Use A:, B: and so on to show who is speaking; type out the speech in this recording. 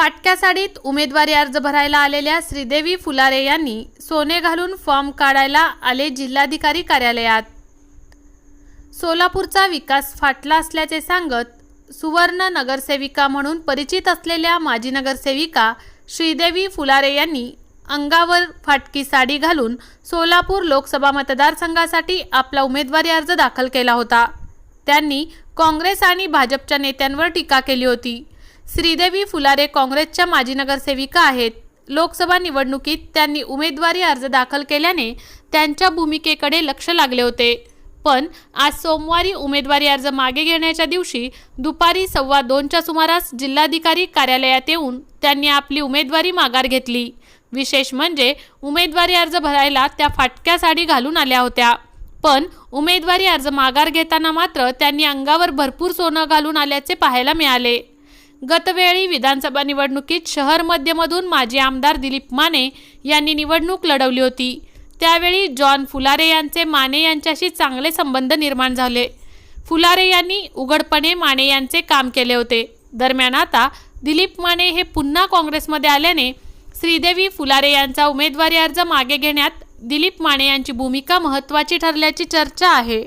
A: फाटक्या साडीत उमेदवारी अर्ज भरायला आलेल्या श्रीदेवी फुलारे यांनी सोने घालून फॉर्म काढायला आले जिल्हाधिकारी कार्यालयात. सोलापूरचा विकास फाटला असल्याचे सांगत सुवर्ण नगरसेविका म्हणून परिचित असलेल्या माजी नगरसेविका श्रीदेवी फुलारे यांनी अंगावर फाटकी साडी घालून सोलापूर लोकसभा मतदारसंघासाठी आपला उमेदवारी अर्ज दाखल केला होता. त्यांनी काँग्रेस आणि भाजपच्या नेत्यांवर टीका केली होती. श्रीदेवी फुलारे काँग्रेसच्या माजी नगरसेविका आहेत. लोकसभा निवडणुकीत त्यांनी उमेदवारी अर्ज दाखल केल्याने त्यांच्या भूमिकेकडे लक्ष लागले होते. पण आज सोमवारी उमेदवारी अर्ज मागे घेण्याच्या दिवशी दुपारी सव्वा दोनच्या सुमारास जिल्हाधिकारी कार्यालयात येऊन त्यांनी आपली उमेदवारी माघार घेतली. विशेष म्हणजे उमेदवारी अर्ज भरायला त्या फाटक्या साडी घालून आल्या होत्या. पण उमेदवारी अर्ज माघार घेताना मात्र त्यांनी अंगावर भरपूर सोनं घालून आल्याचे पाहायला मिळाले. गतवेळी विधानसभा निवडणुकीत शहर मध्यमधून माजी आमदार दिलीप माने यांनी निवडणूक लढवली होती. त्यावेळी जॉन फुलारे यांचे माने यांच्याशी चांगले संबंध निर्माण झाले. फुलारे यांनी उघडपणे माने यांचे काम केले होते. दरम्यान आता दिलीप माने हे पुन्हा काँग्रेसमध्ये आल्याने श्रीदेवी फुलारे यांचा उमेदवारी अर्ज मागे घेण्यात दिलीप माने यांची भूमिका महत्त्वाची ठरल्याची चर्चा आहे.